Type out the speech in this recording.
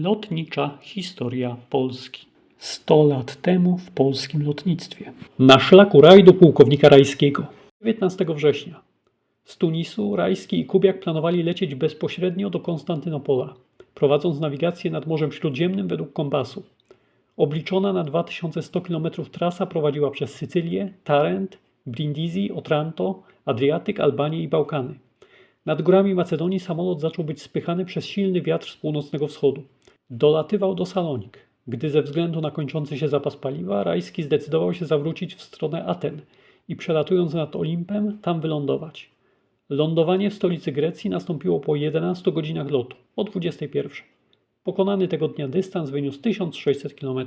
Lotnicza historia Polski. 100 lat temu w polskim lotnictwie. Na szlaku rajdu pułkownika Rajskiego. 19 września. Z Tunisu Rajski i Kubiak planowali lecieć bezpośrednio do Konstantynopola, prowadząc nawigację nad Morzem Śródziemnym według kompasu. Obliczona na 2100 km trasa prowadziła przez Sycylię, Tarent, Brindisi, Otranto, Adriatyk, Albanię i Bałkany. Nad górami Macedonii samolot zaczął być spychany przez silny wiatr z północnego wschodu. Dolatywał do Salonik. Gdy ze względu na kończący się zapas paliwa, Rajski zdecydował się zawrócić w stronę Aten i przelatując nad Olimpem, tam wylądować. Lądowanie w stolicy Grecji nastąpiło po 11 godzinach lotu, o 21. Pokonany tego dnia dystans wyniósł 1600 km.